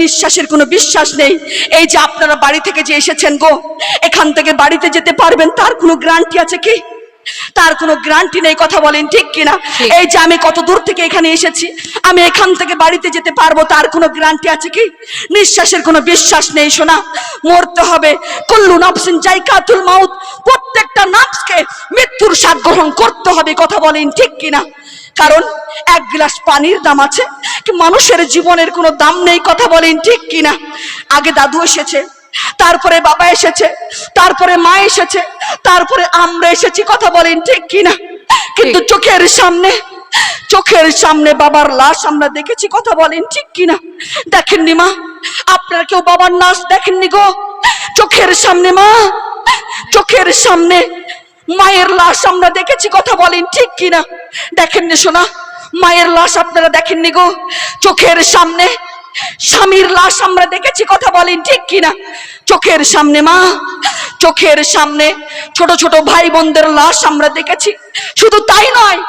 নিঃশ্বাসের কোনো বিশ্বাস নেই। এই যে আপনারা বাড়ি থেকে যে এসেছেন গো এখান থেকে বাড়িতে যেতে পারবেন তার কোনো গ্যারান্টি আছে কি? তার কোনো গ্যারান্টি নেই কথা বলেন ঠিক কিনা? এই যে আমি কত দূর থেকে এখানে এসেছি আমি এখান থেকে বাড়িতে যেতে পারব তার কোনো গ্যারান্টি আছে কি? নিঃশ্বাসের কোনো বিশ্বাস নেই শোনা মরতে হবে। কল্লু নফসিন জাইকাতুল মাউত প্রত্যেকটা নফসকে মৃত্যুর স্বাদ গ্রহণ করতে হবে কথা বলেন ঠিক কিনা? কারণ এক গ্লাস পানির দাম আছে মানুষের জীবনের কোনো দাম নেই কথা বলেন ঠিক কিনা? আগে দাদু এসেছে তারপরে বাবা এসেছে তারপরে মা এসেছে তারপরে আমরা এসেছি কথা বলেন ঠিক কিনা? কিন্তু চোখের সামনে চোখের সামনে বাবার লাশ আমরা দেখেছি কথা বলেন ঠিক কিনা? দেখেননি মা? আপনার কেউ বাবার লাশ দেখেননি গো? চোখের সামনে মা চোখের সামনে মায়ের লাশ আমরা দেখেছি কথা বলেন ঠিক কিনা? দেখেননি শোনা মায়ের লাশ আপনারা দেখেননি গো? চোখের সামনে স্বামীর লাশ আমরা দেখেছি, কথা বলেন ঠিক কিনা? চোখের সামনে মা, চোখের সামনে ছোট ছোট ভাই বোনদের লাশ আমরা দেখেছি। শুধু তাই নয়